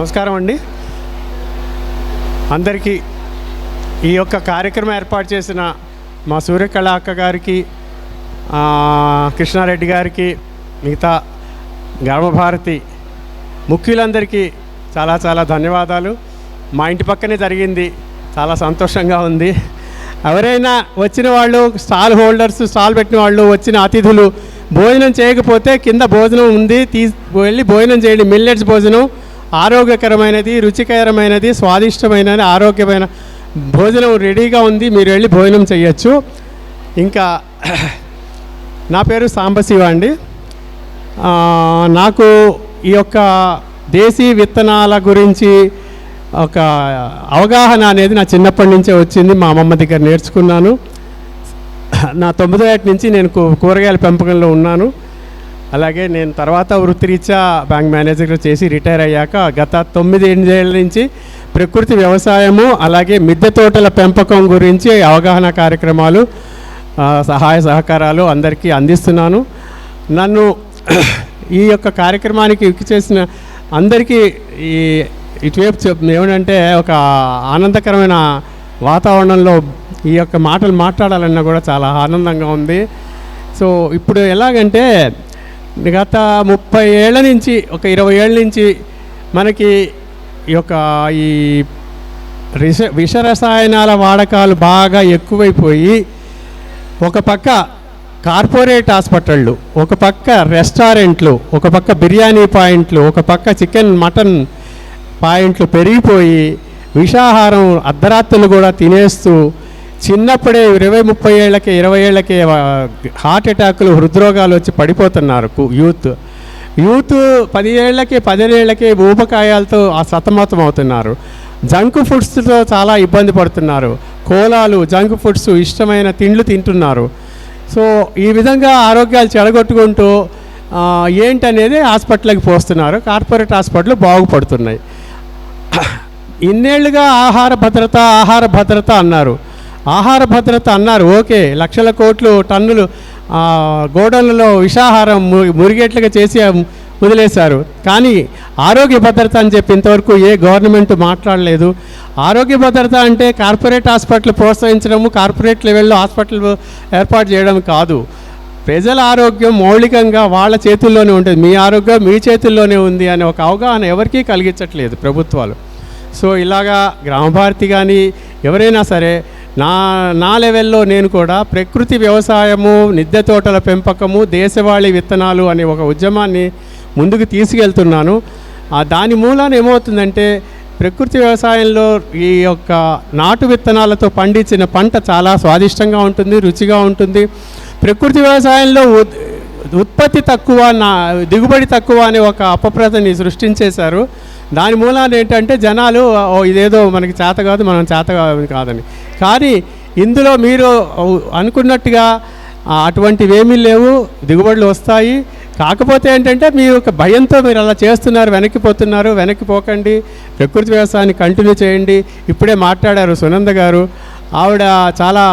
నమస్కారం అండి. అందరికీ ఈ యొక్క కార్యక్రమం ఏర్పాటు చేసిన మా సూర్యకళ అక్క గారికి కృష్ణారెడ్డి గారికి మిగతా గ్రామభారతి ముఖ్యులందరికీ చాలా చాలా ధన్యవాదాలు. మా ఇంటి పక్కనే జరిగింది. చాలా సంతోషంగా ఉంది. ఎవరైనా వచ్చిన వాళ్ళు స్టాల్ హోల్డర్స్ స్టాల్ పెట్టిన వాళ్ళు వచ్చిన అతిథులు భోజనం చేయకపోతే కింద భోజనం ఉంది తీ వెళ్ళి భోజనం చేయండి. మిల్లెట్స్ భోజనం ఆరోగ్యకరమైనది రుచికరమైనది స్వాదిష్టమైనది ఆరోగ్యమైన భోజనం రెడీగా ఉంది. మీరు వెళ్ళి భోజనం చేయొచ్చు ఇంకా నా పేరు సాంబశివ అండి. నాకు ఈ యొక్క దేశీ విత్తనాల గురించి ఒక అవగాహన అనేది నా చిన్నప్పటి నుంచే వచ్చింది. మా అమ్మమ్మ దగ్గర నేర్చుకున్నాను. నా తొమ్మిదో ఏట నుంచి నేను కూరగాయల పెంపకంలో ఉన్నాను. అలాగే నేను తర్వాత వృత్తిరీత్యా బ్యాంక్ మేనేజర్గా చేసి రిటైర్ అయ్యాక గత తొమ్మిది ఎనిమిదేళ్ళ నుంచి ప్రకృతి వ్యవసాయము అలాగే మిద్దె తోటల పెంపకం గురించి అవగాహన కార్యక్రమాలు సహాయ సహకారాలు అందరికీ అందిస్తున్నాను. నన్ను ఈ యొక్క కార్యక్రమానికి ఇక్కి చేసిన అందరికీ ఈ ఇటువైపు చెప్ ఏమిటంటే ఒక ఆనందకరమైన వాతావరణంలో ఈ యొక్క మాటలు మాట్లాడాలన్నా కూడా చాలా ఆనందంగా ఉంది. సో ఇప్పుడు ఎలాగంటే గత ముప్పై ఏళ్ళ నుంచి ఒక ఇరవై ఏళ్ళ నుంచి మనకి ఈ యొక్క ఈ విష విష రసాయనాల వాడకాలు బాగా ఎక్కువైపోయి ఒక పక్క కార్పొరేట్ హాస్పిటళ్ళు ఒక పక్క రెస్టారెంట్లు ఒక పక్క బిర్యానీ పాయింట్లు ఒక పక్క చికెన్ మటన్ పాయింట్లు పెరిగిపోయి విషాహారం అర్ధరాత్రులు కూడా తినేస్తూ చిన్నప్పుడే ఇరవై ముప్పై ఏళ్ళకే ఇరవై ఏళ్ళకే హార్ట్ అటాకులు హృద్రోగాలు వచ్చి పడిపోతున్నారు యూత్. యూత్ పది ఏళ్ళకి పదిహేళ్ళకి ఊపకాయాలతో ఆ సతమతం అవుతున్నారు. జంక్ ఫుడ్స్తో చాలా ఇబ్బంది పడుతున్నారు. కోలాలు జంక్ ఫుడ్స్ ఇష్టమైన తిండ్లు తింటున్నారు. సో ఈ విధంగా ఆరోగ్యాలు చెడగొట్టుకుంటూ ఏంటనేది హాస్పిటల్కి పోస్తున్నారు. Corporate hospital బాగుపడుతున్నాయి. ఇన్నేళ్ళుగా ఆహార భద్రత ఆహార భద్రత అన్నారు. ఆహార భద్రత అన్నారు. ఓకే లక్షల కోట్లు టన్నులు గోడౌన్లలో విషాహారం ము- మురిగేట్లుగా చేసి వదిలేశారు. కానీ ఆరోగ్య భద్రత అని చెప్పి ఇంతవరకు ఏ గవర్నమెంట్ మాట్లాడలేదు. ఆరోగ్య భద్రత అంటే కార్పొరేట్ హాస్పిటల్ ప్రోత్సహించడము కార్పొరేట్ లెవెల్లో హాస్పిటల్ ఏర్పాటు చేయడం కాదు. ప్రజల ఆరోగ్యం మౌలికంగా వాళ్ళ చేతుల్లోనే ఉంటుంది. మీ ఆరోగ్యం మీ చేతుల్లోనే ఉంది అనే ఒక అవగాహన ఎవరికీ కలిగించట్లేదు ప్రభుత్వాలు. సో ఇలాగా గ్రామభారతి కానీ ఎవరైనా సరే నా నా లెవెల్లో నేను కూడా ప్రకృతి వ్యవసాయము నిద్దె తోటల పెంపకము దేశవాళీ విత్తనాలు అనే ఒక ఉద్యమాన్ని ముందుకు తీసుకెళ్తున్నాను. ఆ దాని మూలాన ఏమవుతుందంటే ప్రకృతి వ్యవసాయంలో ఈ యొక్క నాటు విత్తనాలతో పండించిన పంట చాలా స్వాదిష్టంగా ఉంటుంది రుచిగా ఉంటుంది. ప్రకృతి వ్యవసాయంలో ఉత్పత్తి తక్కువ నా దిగుబడి తక్కువ అనే ఒక అపప్రదని సృష్టించేశారు. దాని మూలాన ఏంటంటే జనాలు ఓ ఇదేదో మనకి చేత కాదు మనం చేత కాదని. కానీ ఇందులో మీరు అనుకున్నట్టుగా అటువంటివేమీ అటువంటివి ఏమీ లేవు దిగుబడులు వస్తాయి. కాకపోతే ఏంటంటే మీ యొక్క భయంతో మీరు అలా చేస్తున్నారు వెనక్కిపోతున్నారు వెనక్కి పోకండి ప్రకృతి వ్యవసాయాన్ని కంటిన్యూ చేయండి. ఇప్పుడే మాట్లాడారు సునంద గారు. ఆవిడ చాలా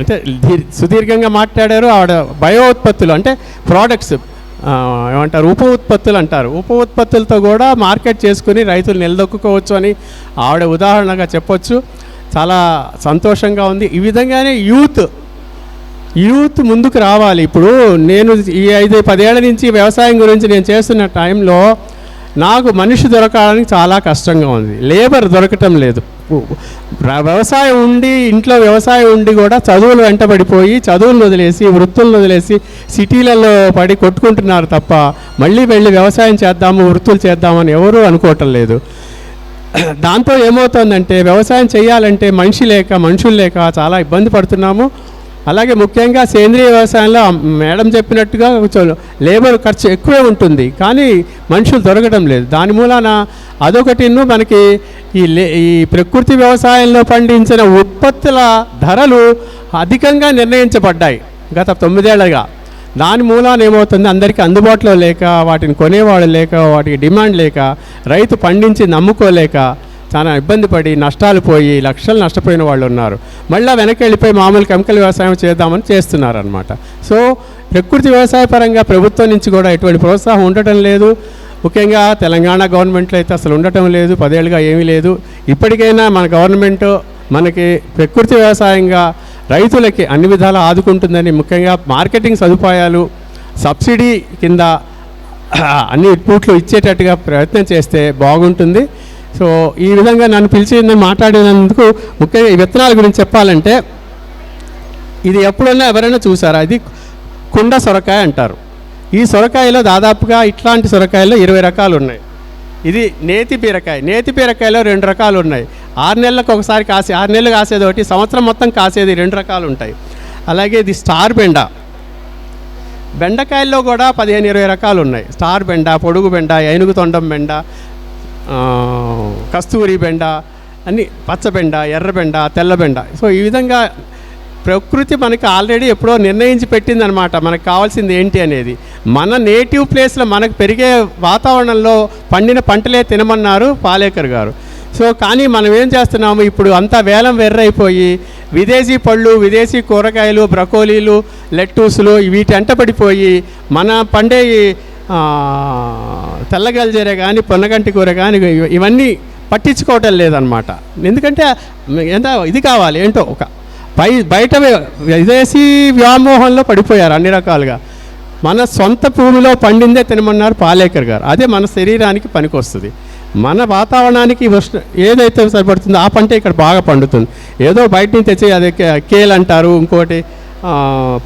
అంటే సుదీర్ఘంగా మాట్లాడారు. ఆవిడ బయో ఉత్పత్తులు అంటే ప్రోడక్ట్స్ ఏమంటారు? ఉప ఉత్పత్తులు అంటారు. ఉప ఉత్పత్తులతో కూడా మార్కెట్ చేసుకుని రైతులు నిలదొక్కుకోవచ్చు అని ఆవిడ ఉదాహరణగా చెప్పొచ్చు. చాలా సంతోషంగా ఉంది. ఈ విధంగానే యూత్ యూత్ ముందుకు రావాలి. ఇప్పుడు నేను ఈ ఐదు పదేళ్ళ నుంచి వ్యవసాయం గురించి నేను చేస్తున్న టైంలో నాకు మనిషి దొరకడానికి చాలా కష్టంగా ఉంది. లేబర్ దొరకటం లేదు. వ్యవసాయం ఉండి ఇంట్లో వ్యవసాయం ఉండి కూడా చదువులు వెంటబడిపోయి చదువులను వదిలేసి వృత్తులను వదిలేసి సిటీలలో పడి కొట్టుకుంటున్నారు తప్ప మళ్ళీ వెళ్ళి వ్యవసాయం చేద్దాము వృత్తులు చేద్దామని ఎవరూ అనుకోవటం లేదు. దాంతో ఏమవుతుందంటే వ్యవసాయం చేయాలంటే మనిషి లేక మనుషులు లేక చాలా ఇబ్బంది పడుతున్నాము. అలాగే ముఖ్యంగా సేంద్రియ వ్యవసాయంలో మేడం చెప్పినట్టుగా కొంచెం లేబర్ ఖర్చు ఎక్కువే ఉంటుంది. కానీ మనుషులు దొరకడం లేదు. దాని మూలాన అదొకటిను మనకి ఈ లే ఈ ప్రకృతి వ్యవసాయంలో పండించిన ఉత్పత్తుల ధరలు అధికంగా నిర్ణయించబడ్డాయి. గత తొమ్మిదేళ్ళగా. దాని మూలాన ఏమవుతుంది? అందరికీ అందుబాటులో లేక వాటిని కొనేవాడు లేక వాటికి డిమాండ్ లేక రైతు పండించి నమ్ముకోలేక చాలా ఇబ్బంది పడి నష్టాలు పోయి లక్షలు నష్టపోయిన వాళ్ళు ఉన్నారు. మళ్ళీ వెనక్కి వెళ్ళిపోయి మామూలు కెమికల్ వ్యవసాయం చేద్దామని చేస్తున్నారనమాట సో ప్రకృతి వ్యవసాయ పరంగా ప్రభుత్వం నుంచి కూడా ఎటువంటి ప్రోత్సాహం ఉండటం లేదు. ముఖ్యంగా తెలంగాణ గవర్నమెంట్లో అయితే అసలు ఉండటం లేదు పదేళ్ళుగా ఏమీ లేదు. ఇప్పటికైనా మన గవర్నమెంట్ మనకి ప్రకృతి వ్యవసాయంగా రైతులకి అన్ని విధాలా ఆదుకుంటుందని ముఖ్యంగా మార్కెటింగ్ సదుపాయాలు సబ్సిడీ కింద అన్ని ఇన్పుట్లు ఇచ్చేటట్టుగా ప్రయత్నం చేస్తే బాగుంటుంది. సో ఈ విధంగా నన్ను పిలిచి నేను మాట్లాడినందుకు ముఖ్యంగా ఈ విత్తనాల గురించి చెప్పాలంటే ఇది ఎప్పుడైనా ఎవరైనా చూసారా? ఇది కుండ సొరకాయ అంటారు. ఈ సొరకాయలో దాదాపుగా ఇట్లాంటి సొరకాయల్లో ఇరవై రకాలు ఉన్నాయి ఇది నేతి బీరకాయ. నేతి బీరకాయలో రెండు రకాలు ఉన్నాయి ఆరు నెలలకు ఒకసారి కాసే ఆరు నెలలు కాసేది ఒకటి సంవత్సరం మొత్తం కాసేది రెండు రకాలు ఉంటాయి. అలాగే ఇది స్టార్ బెండ. బెండకాయల్లో కూడా పదిహేను ఇరవై రకాలు ఉన్నాయి. స్టార్ బెండ పొడుగు బెండ ఏనుగు తొండం బెండ కస్తూరి బెండ అన్ని పచ్చబెండ ఎర్రబెండ తెల్లబెండ సో ఈ విధంగా ప్రకృతి మనకి ఆల్రెడీ ఎప్పుడో నిర్ణయించి పెట్టిందనమాట మనకు కావాల్సింది ఏంటి అనేది. మన నేటివ్ ప్లేస్లో మనకు పెరిగే వాతావరణంలో పండిన పంటలే తినమన్నారు పాలేకర్ గారు. సో కానీ మనం ఏం చేస్తున్నాము? ఇప్పుడు అంతా వేలం వెర్రైపోయి విదేశీ పళ్ళు విదేశీ కూరగాయలు బ్రకోలీలు లెట్టూసులు వీటి అంట పడిపోయి మన పండే ఈ, కానీ పొన్నగంటి కూర కానీ ఇవన్నీ పట్టించుకోవటం లేదనమాట ఎందుకంటే ఎంత ఇది కావాలి ఏంటో ఒక పై బయట విదేశీ వ్యామోహంలో పడిపోయారు అన్ని రకాలుగా. మన సొంత భూమిలో పండిందే తినమన్నారు పాలేకర్ గారు. అదే మన శరీరానికి పనికొస్తుంది. మన వాతావరణానికి ఉష్ణ ఏదైతే సరిపడుతుందో ఆ పంట ఇక్కడ బాగా పండుతుంది. ఏదో బయట నుంచి తెచ్చి అదే కేల్ అంటారు ఇంకోటి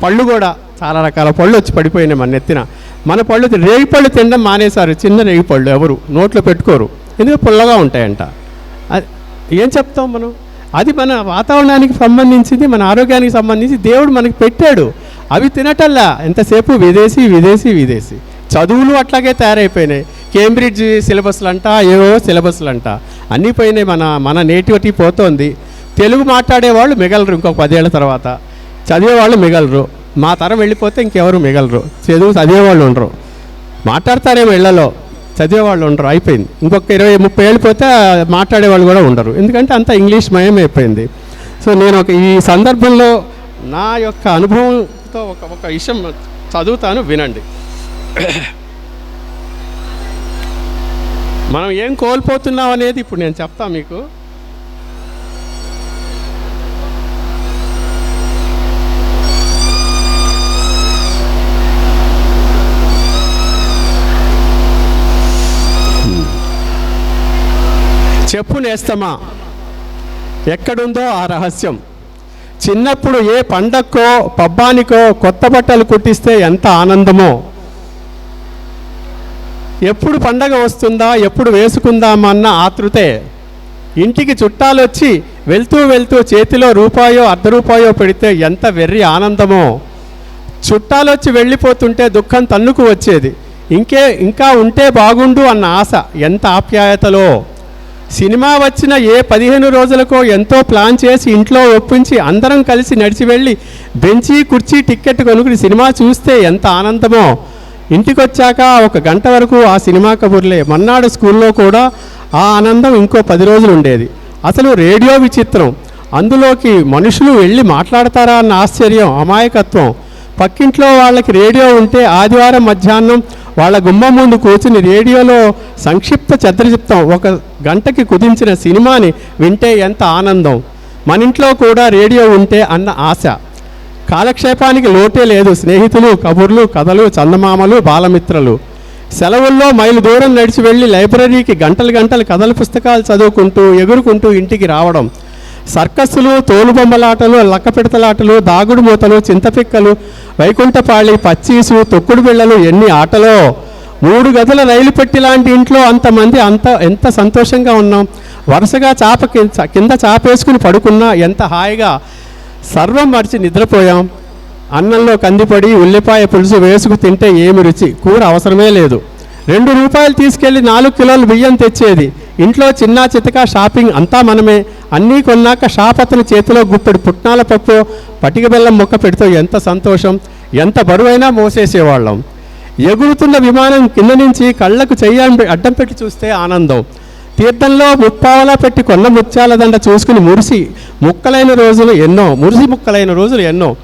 పళ్ళు కూడా చాలా రకాల పళ్ళు వచ్చి పడిపోయినాయి మన ఎత్తిన మన పళ్ళు రేగి పళ్ళు తినడం మానేశారు చిన్న రేగి పళ్ళు ఎవరు? నోట్లో పెట్టుకోరు. ఎందుకంటే పుల్లగా ఉంటాయంట. అది ఏం చెప్తాం మనం? అది మన వాతావరణానికి సంబంధించింది మన ఆరోగ్యానికి సంబంధించి దేవుడు మనకి పెట్టాడు. అవి తినటల్లా. ఎంతసేపు? విదేశీ విదేశీ విదేశీ. చదువులు అట్లాగే తయారైపోయినాయి. కేంబ్రిడ్జ్ సిలబస్లు అంట ఏవో సిలబస్లు అంట అన్నీ పోయినాయి మన మన నేటివిటీ పోతోంది. తెలుగు మాట్లాడేవాళ్ళు మిగలరు ఇంకొక పదేళ్ళ తర్వాత. చదివేవాళ్ళు మిగలరు. మా తరం వెళ్ళిపోతే ఇంకెవరు మిగలరు. చదువు చదివేవాళ్ళు ఉండరు. మాట్లాడతారేమో ఇళ్ళలో. చదివేవాళ్ళు ఉండరు. అయిపోయింది. ఇంకొక ఇరవై ముప్పై ఏళ్ళు పోతే మాట్లాడేవాళ్ళు కూడా ఉండరు. ఎందుకంటే అంతా ఇంగ్లీష్ మయం అయిపోయింది. సో నేను ఒక ఈ సందర్భంలో నా యొక్క అనుభవంతో ఒక ఒక విషయం చదువుతాను వినండి. మనం ఏం కోల్పోతున్నాం అనేది ఇప్పుడు నేను చెప్తా మీకు. చెప్పు నేస్తమా. ఎక్కడుందో ఆ రహస్యం. చిన్నప్పుడు ఏ పండక్కో పబ్బానికో కొత్త బట్టలు కుట్టిస్తే ఎంత ఆనందమో. ఎప్పుడు పండగ వస్తుందా ఎప్పుడు వేసుకుందామన్న ఆతృతే. ఇంటికి చుట్టాలు వచ్చి వెళ్తూ వెళ్తూ చేతిలో రూపాయో అర్ధ రూపాయో పెడితే ఎంత వెర్రి ఆనందమో. చుట్టాలొచ్చి వెళ్ళిపోతుంటే దుఃఖం తన్నుకు వచ్చేది. ఇంకే ఇంకా ఉంటే బాగుండు అన్న ఆశ ఎంత ఆప్యాయతలో. సినిమా వచ్చిన ఏ పదిహేను రోజులకో ఎంతో ప్లాన్ చేసి ఇంట్లో ఒప్పించి అందరం కలిసి నడిచి వెళ్ళి బెంచి కుర్చీ టిక్కెట్ కొనుక్కుని సినిమా చూస్తే ఎంత ఆనందమో. ఇంటికొచ్చాక ఒక గంట వరకు ఆ సినిమా కబుర్లే. మన్నాడు స్కూల్లో కూడా ఆ ఆనందం ఇంకో పది రోజులు ఉండేది. అసలు రేడియో విచిత్రం. అందులోకి మనుషులు వెళ్ళి మాట్లాడతారా అన్న ఆశ్చర్యం అమాయకత్వం. పక్కింట్లో వాళ్ళకి రేడియో ఉంటే ఆదివారం మధ్యాహ్నం వాళ్ళ గుమ్మం ముందు కూర్చుని రేడియోలో సంక్షిప్త చద్ర చెప్తాం. ఒక గంటకి కుదించిన సినిమాని వింటే ఎంత ఆనందం. మన ఇంట్లో కూడా రేడియో ఉంటే అన్న ఆశ. కాలక్షేపానికి లోటే లేదు. స్నేహితులు కబుర్లు కథలు చందమామలు బాలమిత్రలు. సెలవుల్లో మైలు దూరం నడిచి వెళ్ళి లైబ్రరీకి గంటలు గంటలు కథల పుస్తకాలు చదువుకుంటూ ఎగురుకుంటూ ఇంటికి రావడం. సర్కస్సులు తోలుబొమ్మలాటలు లక్కపిడతలాటలు దాగుడు మూతలు చింతపిక్కలు వైకుంఠపాళి పచ్చీసు తొక్కుడు బిళ్ళలు ఎన్ని ఆటలో. మూడు గదుల రైలు పెట్టి లాంటి ఇంట్లో అంతమంది అంత ఎంత సంతోషంగా ఉన్నాం. వరుసగా చాప కింద చాపేసుకుని పడుకున్నా ఎంత హాయిగా. సర్వం మర్చి నిద్రపోయాం. అన్నంలో కందిపడి ఉల్లిపాయ పులుసు వేసుకు తింటే ఏమి రుచి? కూర అవసరమే లేదు. రెండు రూపాయలు తీసుకెళ్ళి నాలుగు కిలోలు బియ్యం తెచ్చేది. ఇంట్లో చిన్న చితక షాపింగ్ అంతా మనమే. అన్నీ కొన్నాక షాప్ అతని చేతిలో గుప్పెడు పుట్నాల పప్పు పటిక బెల్లం మొక్క పెడితే ఎంత సంతోషం. ఎంత బరువైనా మోసేసేవాళ్ళం. ఎగురుతున్న విమానం కింద నుంచి కళ్ళకు చెయ్యాలని అడ్డం పెట్టి చూస్తే ఆనందం. తీర్థంలో ముప్పావలా పెట్టి కొన్న ముత్యాల దండ చూసుకుని మురిసి ముక్కలైన రోజులు ఎన్నో మురిసి ముక్కలైన రోజులు ఎన్నో.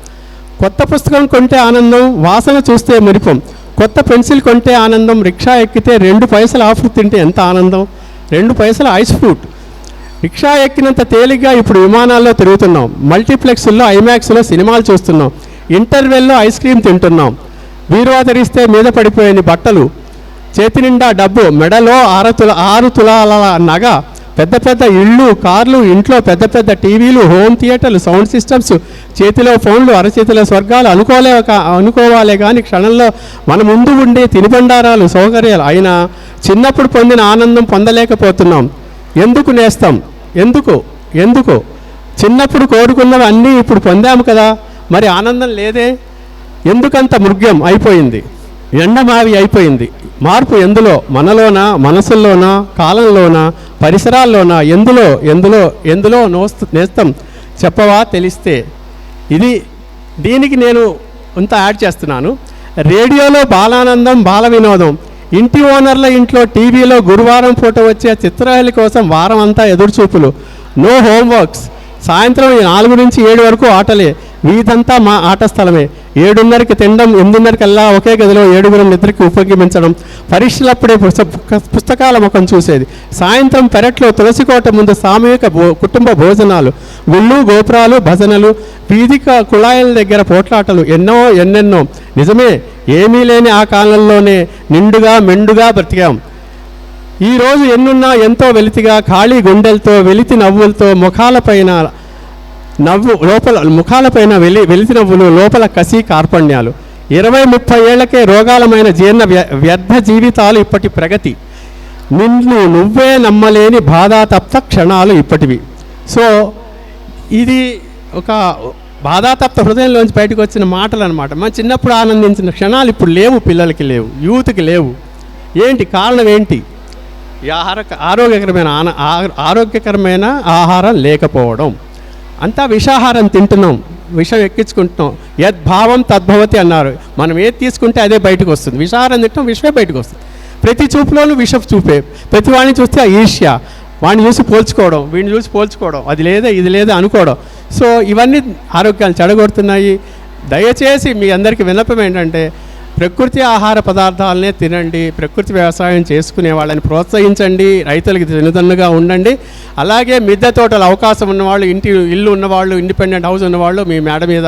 కొత్త పుస్తకం కొంటే ఆనందం వాసన చూస్తే మురిపం. కొత్త పెన్సిల్ కొంటే ఆనందం రిక్షా ఎక్కితే రెండు పైసలు ఆఫర్ తింటే ఎంత ఆనందం? రెండు పైసలు ఐస్ ఫ్రూట్. రిక్షా ఎక్కినంత తేలిగ్గా ఇప్పుడు విమానాల్లో తిరుగుతున్నాం. మల్టీప్లెక్స్లో ఐమాక్స్లో సినిమాలు చూస్తున్నాం. ఇంటర్వెల్లో ఐస్ క్రీమ్ తింటున్నాం. బీరువా ధరిస్తే మీద పడిపోయిన బట్టలు. చేతి నిండా డబ్బు మెడలో ఆరు తుల ఆరు తులాల నగ పెద్ద పెద్ద ఇళ్ళు కార్లు ఇంట్లో పెద్ద పెద్ద టీవీలు హోమ్ థియేటర్లు సౌండ్ సిస్టమ్స్ చేతిలో ఫోన్లు అరచేతిలో స్వర్గాలు అనుకోలే అనుకోవాలే కానీ క్షణంలో మన ముందు ఉండే తినుబండారాలు సౌకర్యాలు అయినా చిన్నప్పుడు పొందిన ఆనందం పొందలేకపోతున్నాం. ఎందుకు నేస్తాం? ఎందుకు? ఎందుకు? చిన్నప్పుడు కోరుకున్నవి అన్నీ ఇప్పుడు పొందాము కదా మరి ఆనందం లేదే? ఎందుకంత మృగ్యం అయిపోయింది? ఎండమావి అయిపోయింది. మార్పు ఎందులో? మనలోనా? మనసుల్లోనా? కాలంలోనా? పరిసరాల్లోనా? ఎందులో? ఎందులో? ఎందులో నోస్తు నేస్తం? చెప్పవా తెలిస్తే. ఇది దీనికి నేను ఇంత యాడ్ చేస్తున్నాను. రేడియోలో బాలానందం బాల వినోదం. ఇంటి ఓనర్ల ఇంట్లో టీవీలో గురువారం పూట వచ్చే చిత్రహళి కోసం వారం అంతా ఎదురుచూపులు. No homeworks. సాయంత్రం నాలుగు నుంచి ఏడు వరకు ఆటలే. వీధంతా మా ఆట స్థలమే. ఏడున్నరకి తినడం ఎనిమిదిన్నరకల్లా ఒకే గదిలో ఏడుగురం నిద్రకి ఉపయోగించడం పరీక్షలప్పుడే పుస్త- పుస్తకాల ముఖం చూసేది. సాయంత్రం పెరట్లో తులసికోట ముందు సామూహిక భో కుటుంబ భోజనాలు. గుళ్ళు గోపురాలు భజనలు వీధిక కుళాయిల దగ్గర పోట్లాటలు ఎన్నో ఎన్నెన్నో. నిజమే ఏమీ లేని ఆ కాలంలోనే నిండుగా మెండుగా బ్రతికాం. ఈ రోజు ఎన్నున్నా ఎంతో వెలితిగా ఖాళీ గుండెలతో వెలితి నవ్వులతో ముఖాలపైన నవ్వు లోపల ముఖాలపైన వెలి వెలితి నవ్వులు లోపల కసి కార్పణ్యాలు. ఇరవై ముప్పై ఏళ్ళకే రోగాలమైన జీర్ణ వ్య- వ్యర్థ జీవితాలు ఇప్పటి ప్రగతి. నిన్ను నువ్వే నమ్మలేని బాధాతప్త క్షణాలు ఇప్పటివి. సో ఇది ఒక బాధాతప్త హృదయంలోంచి బయటకు వచ్చిన మాటలు అనమాట మన చిన్నప్పుడు ఆనందించిన క్షణాలు ఇప్పుడు లేవు పిల్లలకి లేవు యూత్కి లేవు. ఏంటి? కారణం ఏంటి? ఆహార ఆరోగ్యకరమైన ఆన ఆరోగ్యకరమైన ఆహారం లేకపోవడం. అంతా విషాహారం తింటున్నాం విషం ఎక్కించుకుంటున్నాం. యద్భావం తద్భవతి అన్నారు. మనం ఏది తీసుకుంటే అదే బయటకు వస్తుంది. విషాహారం తింటాం విషమే బయటకు వస్తుంది. ప్రతి చూపులోనూ విషపు చూపే. ప్రతి వాడిని చూస్తే ఆ ఈర్ష్య. వాడిని చూసి పోల్చుకోవడం వీడిని చూసి పోల్చుకోవడం. అది లేదా ఇది లేదా అనుకోవడం. సో ఇవన్నీ ఆరోగ్యాలు చెడగొడుతున్నాయి. దయచేసి మీ అందరికీ విన్నపం ఏంటంటే ప్రకృతి ఆహార పదార్థాలనే తినండి ప్రకృతి వ్యవసాయం చేసుకునే వాళ్ళని ప్రోత్సహించండి రైతులకి తినుదన్నుగా ఉండండి. అలాగే మిద్దె తోటలు అవకాశం ఉన్నవాళ్ళు ఇంటి ఇల్లు ఉన్నవాళ్ళు ఇండిపెండెంట్ హౌస్ ఉన్నవాళ్ళు మీ మేడ మీద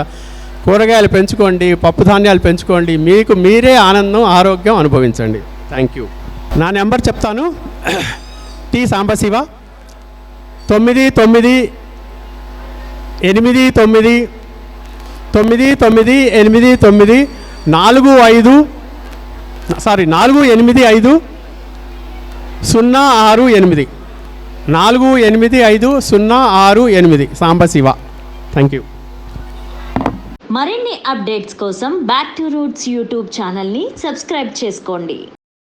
కూరగాయలు పెంచుకోండి పప్పు ధాన్యాలు పెంచుకోండి. మీకు మీరే ఆనందం ఆరోగ్యం అనుభవించండి. థ్యాంక్ యూ నా నెంబర్ చెప్తాను. టి సాంబశివ. తొమ్మిది తొమ్మిది ఎనిమిది తొమ్మిది తొమ్మిది తొమ్మిది ఎనిమిది తొమ్మిది నాలుగు ఐదు సారీ నాలుగు ఎనిమిది ఐదు సున్నా ఆరు ఎనిమిది. నాలుగు ఎనిమిది ఐదు సున్నా ఆరు ఎనిమిది. సాంబశివ. థ్యాంక్ యూ మరిన్ని అప్డేట్స్ కోసం బ్యాక్ టు రూట్స్ యూట్యూబ్ ఛానల్ని సబ్స్క్రైబ్ చేసుకోండి.